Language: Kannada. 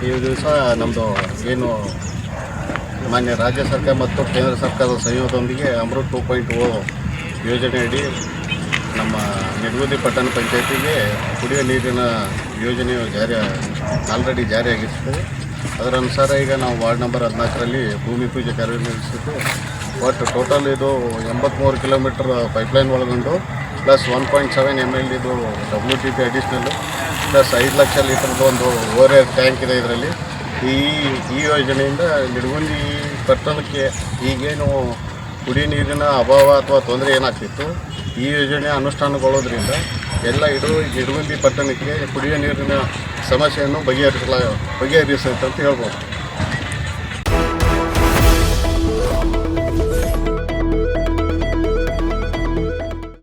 ಈ ದಿವಸ ನಮ್ಮದು ಏನು ಮಾನ್ಯ ರಾಜ್ಯ ಸರ್ಕಾರ ಮತ್ತು ಕೇಂದ್ರ ಸರ್ಕಾರದ ಸಹಯೋಗದೊಂದಿಗೆ ಅಮೃತ್ ಟೂ ಪಾಯಿಂಟ್ ಓ ಯೋಜನೆಯಡಿ ನಮ್ಮ ನಿಡಗುದಿ ಪಟ್ಟಣ ಪಂಚಾಯತಿಗೆ ಕುಡಿಯುವ ನೀರಿನ ಯೋಜನೆಯು ಜಾರಿ ಆಲ್ರೆಡಿ ಜಾರಿಯಾಗಿರ್ತದೆ. ಅದರ ಅನುಸಾರ ಈಗ ನಾವು ವಾರ್ಡ್ ನಂಬರ್ ಹದಿನಾಲ್ಕರಲ್ಲಿ ಭೂಮಿ ಪೂಜೆ ಕಾರ್ಯನಿರ್ವಹಿಸಿದ್ದು ಒಟ್ಟು ಟೋಟಲ್ ಇದು ಎಂಬತ್ತ್ಮೂರು ಕಿಲೋಮೀಟರ್ ಪೈಪ್ಲೈನ್ ಒಳಗೊಂಡು, plus one point seven M L ಇದು W T P additional plus ಐದು ಲಕ್ಷ ಲೀಟರ್ದು ಒಂದು ಓರ್ ಏರ್ ಟ್ಯಾಂಕ್ ಇದೆ ಇದರಲ್ಲಿ. ಈ ಈ ಯೋಜನೆಯಿಂದ ನಿಡಗುಂದಿ ಪಟ್ಟಣಕ್ಕೆ ಈಗೇನು ಕುಡಿ ನೀರಿನ ಅಭಾವ ಅಥವಾ ತೊಂದರೆ ಏನಾಗ್ತಿತ್ತು? ಈ ಯೋಜನೆ ಅನುಷ್ಠಾನಗೊಳ್ಳೋದ್ರಿಂದ ಎಲ್ಲ ಇಡು ನಿಡಗುಂದಿ ಪಟ್ಟಣಕ್ಕೆ ಕುಡಿಯುವ ನೀರಿನ ಸಮಸ್ಯೆಯನ್ನು ಬಗೆಹರಿಸಲ ಬಗೆಹರಿಸುತ್ತೆ ಅಂತ ಹೇಳ್ಬೋದು.